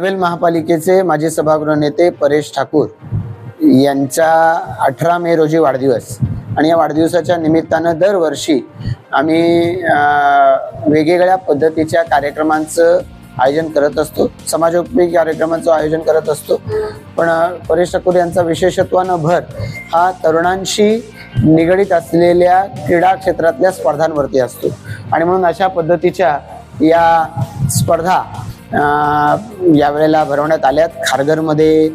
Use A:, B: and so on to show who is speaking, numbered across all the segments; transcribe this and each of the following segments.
A: पनवेल महापालिकेचे माजी सभागृह नेते परेश ठाकूर यांचा अठरा मे रोजी वाढदिवस. आणि या वाढदिवसाच्या निमित्तानं दरवर्षी आम्ही वेगवेगळ्या पद्धतीच्या कार्यक्रमांचं आयोजन करत असतो. समाजोपयोगी कार्यक्रमांचं आयोजन करत असतो. पण परेश ठाकूर यांचा विशेषत्वानं भर हा तरुणांशी निगडीत असलेल्या क्रीडा क्षेत्रातल्या स्पर्धांवरती असतो. आणि म्हणून अशा पद्धतीच्या या स्पर्धा यावेळेला भरवण्यात आल्यात खारघरमध्ये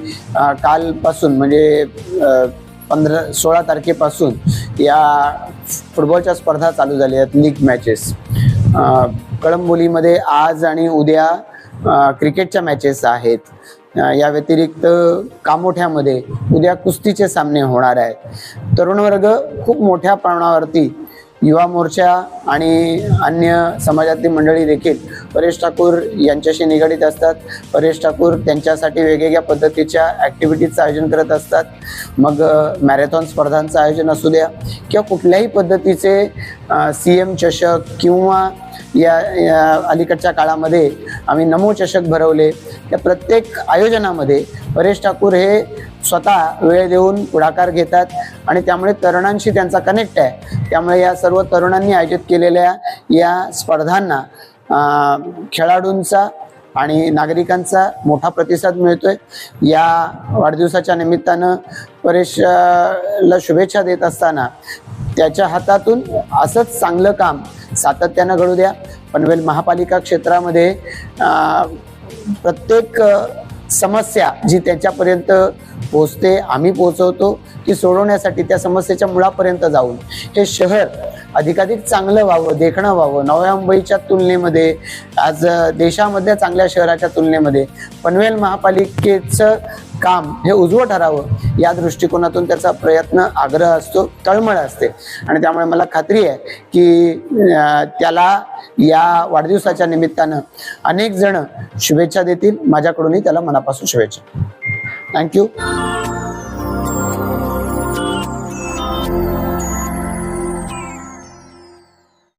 A: कालपासून म्हणजे पंधरा सोळा तारखेपासून या फुटबॉलच्या स्पर्धा चालू झाल्या आहेत लीग मॅचेस. कळंबोलीमध्ये आज आणि उद्या क्रिकेटच्या मॅचेस आहेत. या व्यतिरिक्त कामोठ्यामध्ये उद्या कुस्तीचे सामने होणार आहेत. तरुण वर्ग खूप मोठ्या प्रमाणावरती युवा मोर्चा आणि अन्य समाजातली मंडळी देखील परेश ठाकूर यांच्याशी निगडीत असतात. परेश ठाकूर त्यांच्यासाठी वेगवेगळ्या पद्धतीच्या ॲक्टिव्हिटीजचं आयोजन करत असतात. मग मॅरेथॉन स्पर्धांचं आयोजन असू द्या किंवा कुठल्याही पद्धतीचे सी एम चषक किंवा या या अलीकडच्या काळामध्ये आम्ही नमो चषक भरवले. त्या प्रत्येक आयोजनामध्ये परेश ठाकूर हे स्वतः वेळ देऊन पुढाकार घेतात आणि त्यामुळे तरुणांशी त्यांचा कनेक्ट आहे. त्यामुळे या सर्व तरुणांनी आयोजित केलेल्या या स्पर्धांना खेळाडूंचा आणि नागरिकांचा मोठा प्रतिसाद मिळतोय. या वाढदिवसाच्या निमित्तानं परेशला शुभेच्छा देत असताना त्याच्या हातातून असंच चांगलं काम सातत्यानं घडू द्या. पनवेल महापालिका क्षेत्रामध्ये प्रत्येक समस्या जी त्याच्यापर्यंत पोचते आम्ही पोचवतो ती सोडवण्यासाठी त्या समस्येच्या मुळापर्यंत जाऊन हे शहर अधिकाधिक चांगलं व्हावं देखणं व्हावं. नव्या मुंबईच्या तुलनेमध्ये आज देशामधल्या चांगल्या शहराच्या तुलनेमध्ये पनवेल महापालिकेचं काम हे उजवं ठरावं या दृष्टिकोनातून त्याचा प्रयत्न आग्रह असतो तळमळ असते. आणि त्यामुळे मला खात्री आहे की त्याला या वाढदिवसाच्या निमित्तानं अनेक जण शुभेच्छा देतील. माझ्याकडूनही त्याला मनापासून शुभेच्छा. थँक्यू